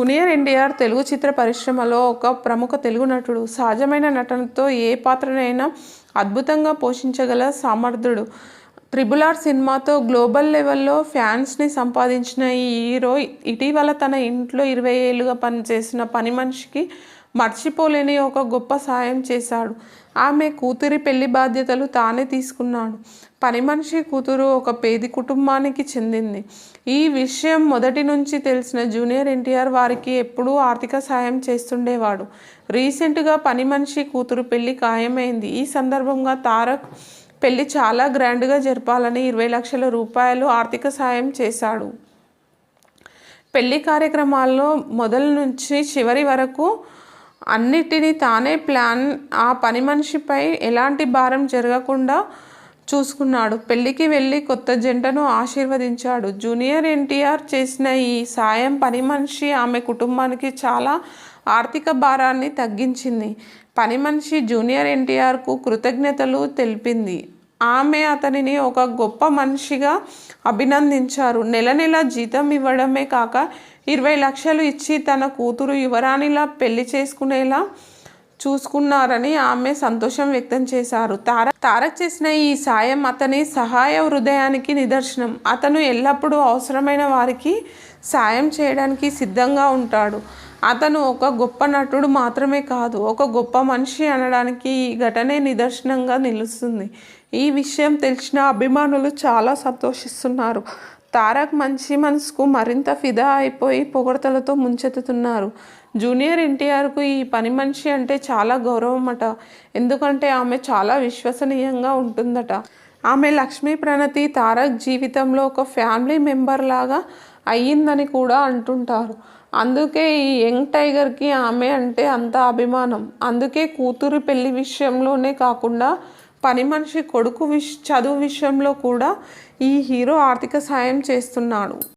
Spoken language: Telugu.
జూనియర్ ఎన్టీఆర్ తెలుగు చిత్ర పరిశ్రమలో ఒక ప్రముఖ తెలుగు నటుడు. సహజమైన నటనతో ఏ పాత్రనైనా అద్భుతంగా పోషించగల సమర్థుడు ట్రిబుల్ ఆర్ సినిమాతో గ్లోబల్ లెవెల్లో ఫ్యాన్స్ని సంపాదించిన ఈ హీరో ఇటీవల తన ఇంట్లో ఇరవై ఏళ్ళుగా పనిచేసిన పని మనిషికి మర్చిపోలేని ఒక గొప్ప సాయం చేశాడు. ఆమె కూతురి పెళ్ళి బాధ్యతలు తానే తీసుకున్నాడు. పని మనిషి కూతురు ఒక పేది కుటుంబానికి చెందింది. ఈ విషయం మొదటి నుంచి తెలిసిన జూనియర్ ఎన్టీఆర్ వారికి ఎప్పుడూ ఆర్థిక సాయం చేస్తుండేవాడు. రీసెంట్గా పని మనిషి కూతురు పెళ్ళి ఖాయమైంది. ఈ సందర్భంగా తారక్ పెళ్ళి చాలా గ్రాండ్గా జరపాలని ఇరవై లక్షల రూపాయలు ఆర్థిక సాయం చేశాడు. పెళ్ళి కార్యక్రమాల్లో మొదల నుంచి చివరి వరకు అన్నిటినీ తానే ప్లాన్ ఆ పని మనిషిపై ఎలాంటి భారం జరగకుండా చూసుకున్నాడు. పెళ్ళికి వెళ్ళి కొత్త జంటను ఆశీర్వదించాడు. జూనియర్ ఎన్టీఆర్ చేసిన ఈ సాయం పని మనిషి ఆమె కుటుంబానికి చాలా ఆర్థిక భారాన్ని తగ్గించింది. పని మనిషి జూనియర్ ఎన్టీఆర్కు కృతజ్ఞతలు తెలిపింది. ఆమె అతనిని ఒక గొప్ప మనిషిగా అభినందించారు. నెల నెల జీతం ఇవ్వడమే కాక ఇరవై లక్షలు ఇచ్చి తన కూతురు యువరాణిలా పెళ్ళి చేసుకునేలా చూసుకున్నారని ఆమె సంతోషం వ్యక్తం చేశారు. తారక్ తారక్ చేసిన ఈ సాయం అతని సహాయ హృదయానికి నిదర్శనం. అతను ఎల్లప్పుడూ అవసరమైన వారికి సాయం చేయడానికి సిద్ధంగా ఉంటాడు. అతను ఒక గొప్ప నటుడు మాత్రమే కాదు ఒక గొప్ప మనిషి అనడానికి ఈ ఘటనే నిదర్శనంగా నిలుస్తుంది. ఈ విషయం తెలిసిన అభిమానులు చాలా సంతోషిస్తున్నారు. తారక్ మంచి మనసుకు మరింత ఫిదా అయిపోయి పొగడతలతో ముంచెత్తుతున్నారు. జూనియర్ ఎన్టీఆర్కు ఈ పని మనిషి అంటే చాలా గౌరవం అట ఎందుకంటే ఆమె చాలా విశ్వసనీయంగా ఉంటుందట. ఆమె లక్ష్మీ ప్రణతి తారక్ జీవితంలో ఒక ఫ్యామిలీ మెంబర్ లాగా అయ్యిందని కూడా అంటుంటారు. అందుకే ఈ యంగ్ టైగర్కి ఆమె అంటే అంత అభిమానం. అందుకే కూతురు పెళ్ళి విషయంలోనే కాకుండా పని మనిషి కొడుకు విష్ చదువు విషయంలో కూడా ఈ హీరో ఆర్థిక సాయం చేస్తున్నాడు.